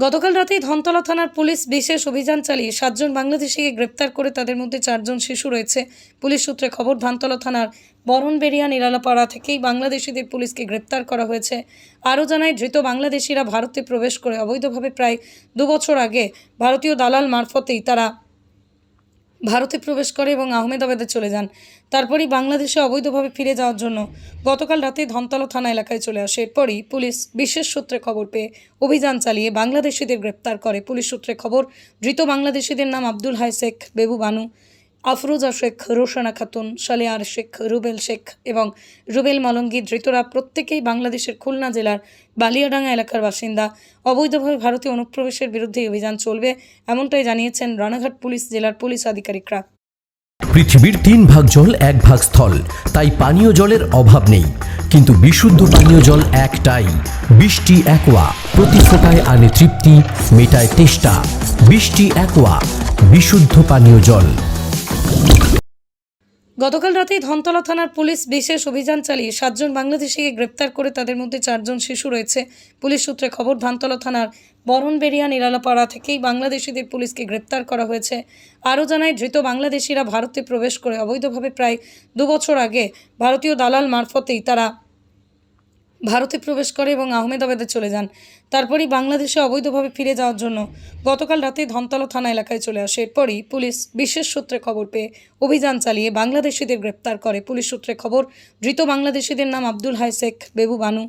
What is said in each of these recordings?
গতকাল রাতেই ধনতলা থানার পুলিশ বিশেষ অভিযান চালিয়ে সাতজন বাংলাদেশিকে গ্রেপ্তার করে তাদের মধ্যে চারজন শিশু রয়েছে। পুলিশ সূত্রে খবর, ধানতলা থানার বরণবেরিয়া নিরালাপাড়া থেকেই বাংলাদেশিদের পুলিশকে গ্রেপ্তার করা হয়েছে। আরও জানায়, ধৃত বাংলাদেশিরা ভারতে প্রবেশ করে অবৈধভাবে প্রায় দুবছর আগে ভারতীয় দালাল মারফতেই তারা ভারতে প্রবেশ করে এবং আহমেদাবাদে চলে যান। তারপরই বাংলাদেশে অবৈধভাবে ফিরে যাওয়ার জন্য গতকাল রাতে ধনতলা থানা এলাকায় চলে আসে। এরপরই পুলিশ বিশেষ সূত্রে খবর পেয়ে অভিযান চালিয়ে বাংলাদেশিদের গ্রেপ্তার করে। পুলিশ সূত্রে খবর, ধৃত বাংলাদেশিদের নাম আব্দুল হাই শেখ বেবু বানু। আফরোজা শেখ, রোশানা খাতুন, সালেয়ার শেখ, রুবেল শেখ এবং রুবেল মলঙ্গি ধৃতরা প্রত্যেকেই বাংলাদেশের খুলনা জেলার বালিয়াডাঙ্গা এলাকার বাসিন্দা। অবৈধভাবে ভারতীয় অনুপ্রবেশের বিরুদ্ধে অভিযান চলবে, এমনটাই জানিয়েছেন রানাঘাট পুলিশ জেলার পুলিশ আধিকারিকরা। পৃথিবীর তিন ভাগ জল এক ভাগ স্থল, তাই পানীয় জলের অভাব নেই। কিন্তু বিশুদ্ধ পানীয় জল একটাই, বৃষ্টি একোয়া, প্রতি ফোটায় আনে তৃপ্তি, মেটায় তেষ্টা। বৃষ্টি একোয়া, বিশুদ্ধ পানীয় জল। গতকাল রাতে ধনতলা থানার পুলিশ বিশেষ অভিযান চালিয়ে সাতজন বাংলাদেশিকে গ্রেপ্তার করে তাদের মধ্যে চারজন শিশু রয়েছে। পুলিশ সূত্রে খবর, ধানতলা থানার বরণবেরিয়া নিরালাপাড়া থেকেই বাংলাদেশিদের পুলিশকে গ্রেপ্তার করা হয়েছে। আরও জানায়, ধৃত বাংলাদেশিরা ভারতে প্রবেশ করে অবৈধভাবে প্রায় দুবছর আগে ভারতীয় দালাল মারফতেই তারা ভারতে প্রবেশ করে এবং আহমেদাবাদে চলে যান। তারপরই বাংলাদেশে অবৈধভাবে ফিরে যাওয়ার জন্য গতকাল রাতে ধনতলা থানা এলাকায় চলে আসে। এরপরই পুলিশ বিশেষ সূত্রে খবর পেয়ে অভিযান চালিয়ে বাংলাদেশিদের গ্রেপ্তার করে। পুলিশ সূত্রে খবর, ধৃত বাংলাদেশিদের নাম আব্দুল হাই শেখ, বেবু বানু,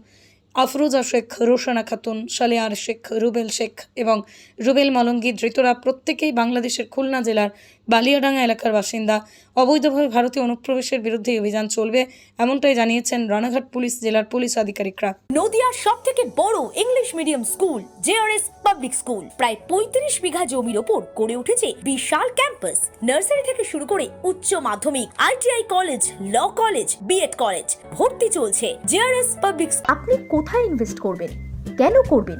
আফরোজা শেখ, রোশানা খাতুন, সালেয়ার শেখ, রুবেল শেখ এবং রুবেল মলঙ্গি ধৃতরা প্রত্যেকেই বাংলাদেশের খুলনা জেলার বালিয়াডাঙ্গা এলাকার বাসিন্দা। অবৈধভাবে ভারতে অনুপ্রবেশের বিরুদ্ধে অভিযান চলবে এমনটাই জানিয়েছেন রানাঘাট পুলিশ জেলার পুলিশ আধিকারিকরা। নদিয়ার সব থেকে বড় English medium school JRS public school. প্রায় পঁয়ত্রিশ বিঘা জমির ওপর গড়ে উঠেছে বিশাল ক্যাম্পাস। নার্সারি থেকে শুরু করে উচ্চ মাধ্যমিক ITI college law college BEd college ভর্তি চলছে জেআরএস পাবলিক আপনি কোথায় ইনভেস্ট করবেন? কেন করবেন?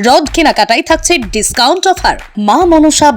রড কেনাকাটায় থাকছে ডিসকাউন্ট অফার মা মনসা